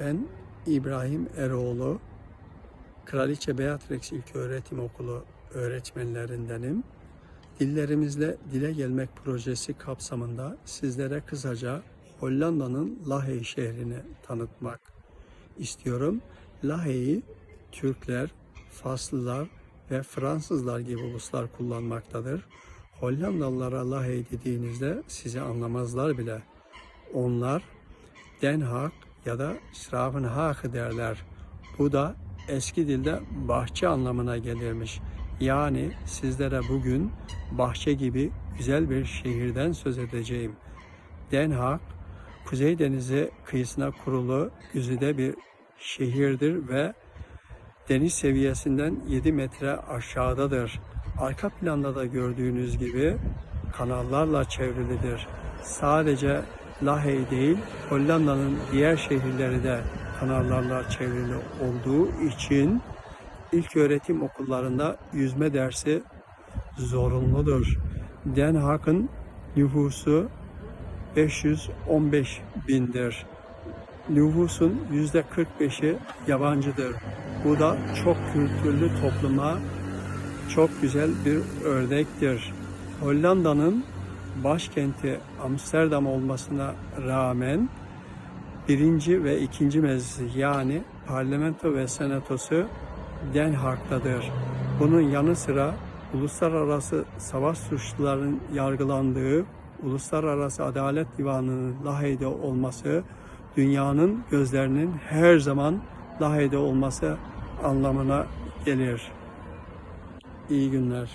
Ben İbrahim Eroğlu, Kraliçe Beatrix İlköğretim Okulu öğretmenlerindenim. Dillerimizle Dile Gelmek projesi kapsamında sizlere kısaca Hollanda'nın Lahey şehrini tanıtmak istiyorum. Lahey'i Türkler, Faslılar ve Fransızlar gibi uluslar kullanmaktadır. Hollandalılara Lahey dediğinizde sizi anlamazlar bile. Onlar Den Haag ya da Schravenhagen derler. Bu da eski dilde bahçe anlamına gelirmiş. Yani sizlere bugün bahçe gibi güzel bir şehirden söz edeceğim. Den Haag, Kuzey Denizi kıyısına kurulu güzide bir şehirdir ve deniz seviyesinden 7 metre aşağıdadır. Arka planda da gördüğünüz gibi kanallarla çevrilidir. Sadece Lahey değil, Hollanda'nın diğer şehirleri de kanallarla çevrili olduğu için ilk öğretim okullarında yüzme dersi zorunludur. Den Haag'ın nüfusu 515 bindir. Nüfusun yüzde 45'i yabancıdır. Bu da çok kültürlü topluma çok güzel bir örnektir. Hollanda'nın başkenti Amsterdam olmasına rağmen birinci ve ikinci meclisi yani parlamento ve senatosu Den Haag'tadır. Bunun yanı sıra uluslararası savaş suçlularının yargılandığı Uluslararası Adalet Divanı'nın Lahey'de olması dünyanın gözlerinin her zaman Lahey'de olması anlamına gelir. İyi günler.